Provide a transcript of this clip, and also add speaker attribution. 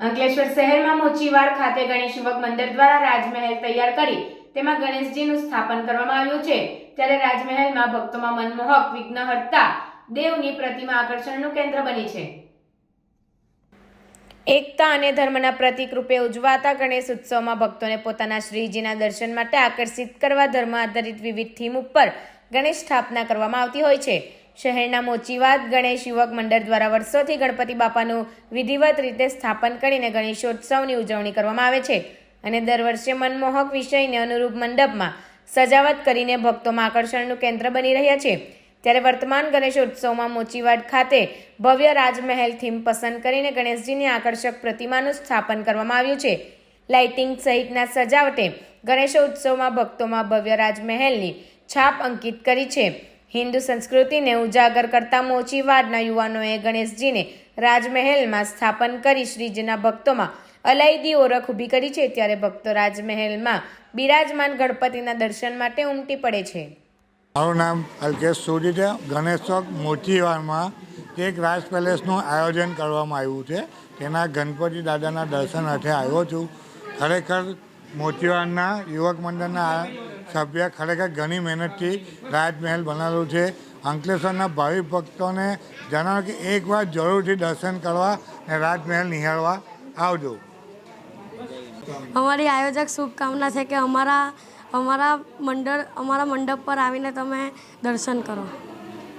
Speaker 1: અંકલેશ્વર શહેરમાં મોચીવાડ ખાતે ગણેશ યુવક મંદિર દ્વારા રાજમહેલ તૈયાર કરી તેમાં ગણેશજીનું સ્થાપન કરવામાં આવ્યું છે. ત્યારે રાજમહેલમાં ભક્તોમાં મનમોહક વિઘ્નહર્તા દેવની પ્રતિમા આકર્ષણનું કેન્દ્ર બની છે. એકતા અને ધર્મના પ્રતિક રૂપે ઉજવાતા ગણેશ ઉત્સવમાં ભક્તોને પોતાના શ્રીજીના દર્શન માટે આકર્ષિત કરવા ધર્મ આધારિત વિવિધ થીમ ઉપર ગણેશ સ્થાપના કરવામાં આવતી હોય છે. શહેરના મોચીવાદ ગણેશ યુવક મંડળ દ્વારા વર્ષોથી ગણપતિ બાપાનું વિધિવત રીતે સ્થાપન કરીને ગણેશોત્સવની ઉજવણી કરવામાં આવે છે અને દર વર્ષે મનમોહક વિષયને અનુરૂપ મંડપમાં સજાવટ કરીને ભક્તોમાં આકર્ષણનું કેન્દ્ર બની રહ્યા છે. ત્યારે વર્તમાન ગણેશોત્સવમાં મોચીવાડ ખાતે ભવ્ય રાજમહેલ થીમ પસંદ કરીને ગણેશજીની આકર્ષક પ્રતિમાનું સ્થાપન કરવામાં આવ્યું છે. લાઇટિંગ સહિતના સજાવટે ગણેશોત્સવમાં ભક્તોમાં ભવ્ય રાજમહેલની છાપ અંકિત કરી છે. હિન્દુ સંસ્કૃતિને ઉજાગર કરતા મોચીવાડના યુવાનોએ ગણેશજીને રાજમહેલમાં સ્થાપન કરી શ્રીજીના ભક્તોમાં અલાયદી ઓળખ ઊભી કરી છે ત્યારે ભક્તો રાજમહેલમાં બિરાજમાન ગણપતિના દર્શન માટે ઉમટી પડે છે.
Speaker 2: મારું નામ અલ્કેશ સોઢી છે. ગણેશ ચોક મોચીવાડમાં એક રાજ પેલેસનું આયોજન કરવામાં આવ્યું છે. તેના ગણપતિ દાદાના દર્શન અર્થે આવ્યો છું. ખરેખર મોચીવાડના યુવક મંડળના સભ્ય ખરેખર ઘણી મહેનતથી રાજમહેલ બનાવેલું છે. અંકલેશ્વરના ભાવિ ભક્તોને જણાવો કે એકવાર જરૂરથી દર્શન કરવા અને રાજમહેલ નિહાળવા આવજો.
Speaker 3: અમારી આયોજક શુભકામના છે કે અમારા અમારા મંડળ, અમારા મંડપ પર આવીને તમે દર્શન કરો.